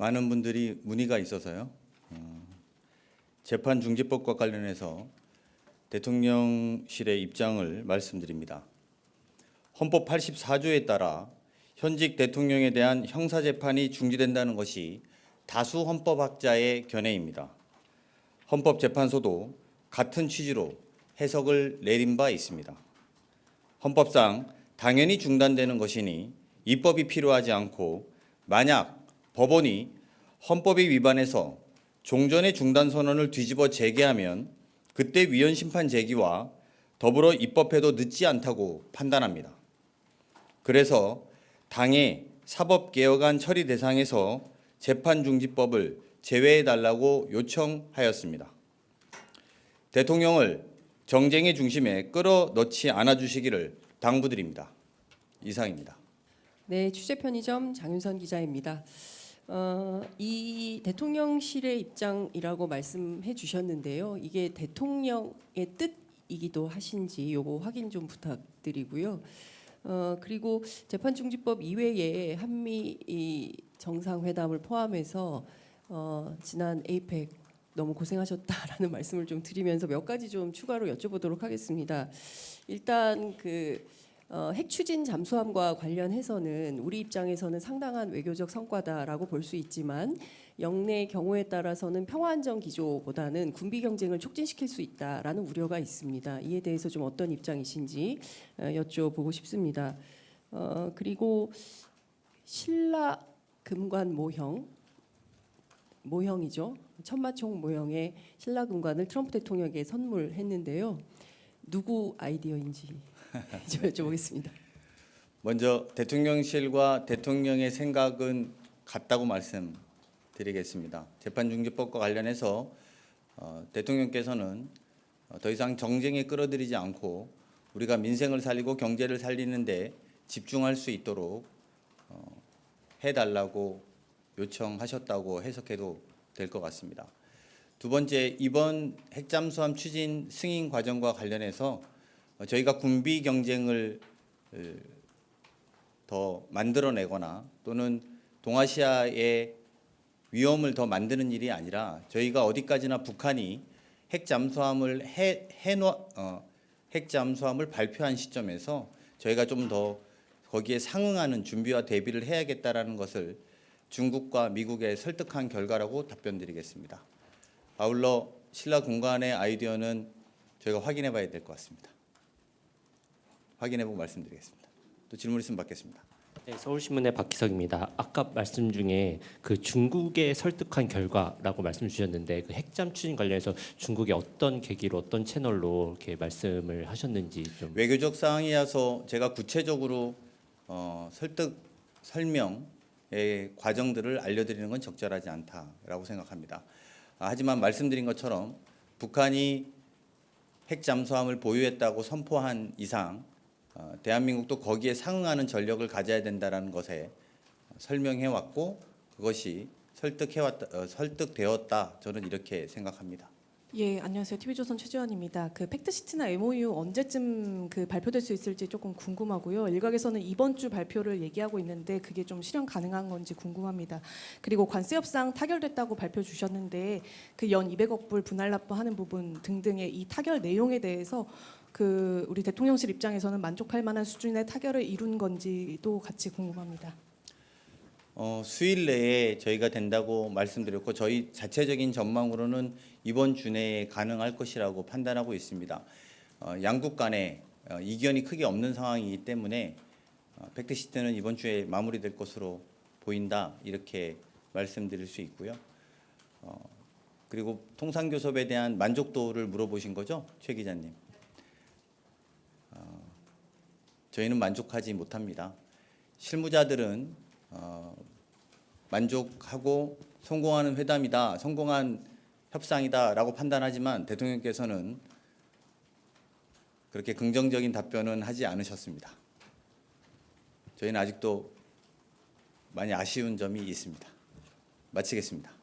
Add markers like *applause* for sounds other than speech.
많은 분들이 문의가 있어서요. 어, 재판 중지법과 관련해서 대통령실의 입장을 말씀드립니다. 헌법 84조에 따라 현직 대통령에 대한 형사 재판이 중지된다는 것이 다수 헌법학자의 견해입니다. 헌법재판소도 같은 취지로 해석을 내린 바 있습니다. 헌법상 당연히 중단되는 것이니 입법이 필요하지 않고 만약 법원이 헌법에 위반해서 종전의 중단 선언을 뒤집어 재개하면 그때 위헌 심판 제기와 더불어 입법해도 늦지 않다고 판단합니다. 그래서 당의 사법 개혁안 처리 대상에서 재판 중지법을 제외해 달라고 요청하였습니다. 대통령을 정쟁의 중심에 끌어넣지 않아 주시기를 당부드립니다. 이상입니다. 네, 취재 편의점 장윤선 기자입니다. 어, 이 대통령실의 입장이라고 말씀해 주셨는데요. 이게 대통령의 뜻이기도 하신지 요거 확인 좀 부탁드리고요. 어, 그리고 재판중지법 이외에 한미 이 정상회담을 포함해서 어, 지난 에이펙 너무 고생하셨다라는 *laughs* 말씀을 좀 드리면서 몇 가지 좀 추가로 여쭤보도록 하겠습니다. 일단 그 어, 핵 추진 잠수함과 관련해서는 우리 입장에서는 상당한 외교적 성과다라고 볼 수 있지만 영내 경우에 따라서는 평화 안정 기조보다는 군비 경쟁을 촉진시킬 수 있다라는 우려가 있습니다. 이에 대해서 좀 어떤 입장이신지 어, 여쭤보고 싶습니다. 어, 그리고 신라 금관 모형 모형이죠. 천마총 모형의 신라 금관을 트럼프 대통령에게 선물했는데요. 누구 아이디어인지 *laughs* 좀 여쭤보겠습니다. 먼저 대통령실과 대통령의 생각은 같다고 말씀드리겠습니다. 재판중지법과 관련해서 어, 대통령께서는 어, 더 이상 정쟁에 끌어들이지 않고 우리가 민생을 살리고 경제를 살리는데 집중할 수 있도록 어, 해달라고 요청하셨다고 해석해도 될 것 같습니다. 두 번째 이번 핵잠수함 추진 승인 과정과 관련해서 어, 저희가 군비 경쟁을 어, 더 만들어내거나 또는 동아시아의 위험을 더 만드는 일이 아니라 저희가 어디까지나 북한이 핵 잠수함을 해 해놓 어, 핵 잠수함을 발표한 시점에서 저희가 좀 더 거기에 상응하는 준비와 대비를 해야겠다라는 것을 중국과 미국에 설득한 결과라고 답변드리겠습니다. 아울러 신라 공간의 아이디어는 저희가 확인해 봐야 될 것 같습니다. 확인해 보고 말씀드리겠습니다. 또 질문 있으면 받겠습니다. 네, 서울신문의 박기석입니다. 아까 말씀 중에 그 중국에 설득한 결과라고 말씀 주셨는데 그 핵잠 추진 관련해서 중국의 어떤 계기로 어떤 채널로 이렇게 말씀을 하셨는지 좀 외교적 사항이어서 제가 구체적으로 어, 설득 설명의 과정들을 알려드리는 건 적절하지 않다라고 생각합니다. 아, 하지만 말씀드린 것처럼 북한이 핵 잠수함을 보유했다고 선포한 이상 어, 대한민국도 거기에 상응하는 전력을 가져야 된다라는 것에 설명해 왔고 그것이 설득해 왔다 어, 설득되었다 저는 이렇게 생각합니다. 예, 안녕하세요. TV조선 최지원입니다. 그 팩트시트나 MOU 언제쯤 그 발표될 수 있을지 조금 궁금하고요. 일각에서는 이번 주 발표를 얘기하고 있는데 그게 좀 실현 가능한 건지 궁금합니다. 그리고 관세 협상 타결됐다고 발표 주셨는데 그 연 200억 불 분할 납부하는 부분 등등의 이 타결 내용에 대해서 그 우리 대통령실 입장에서는 만족할 만한 수준의 타결을 이룬 건지도 같이 궁금합니다. 어, 수일 내에 저희가 된다고 말씀드렸고 저희 자체적인 전망으로는 이번 주 내에 가능할 것이라고 판단하고 있습니다. 어, 양국 간에 어, 이견이 크게 없는 상황이기 때문에 어, 팩트시트는 이번 주에 마무리될 것으로 보인다 이렇게 말씀드릴 수 있고요. 어, 그리고 통상교섭에 대한 만족도를 물어보신 거죠, 최 기자님? 어, 저희는 만족하지 못합니다. 실무자들은 어, 만족하고 성공하는 회담이다, 성공한 협상이다라고 판단하지만 대통령께서는 그렇게 긍정적인 답변은 하지 않으셨습니다. 저희는 아직도 많이 아쉬운 점이 있습니다. 마치겠습니다.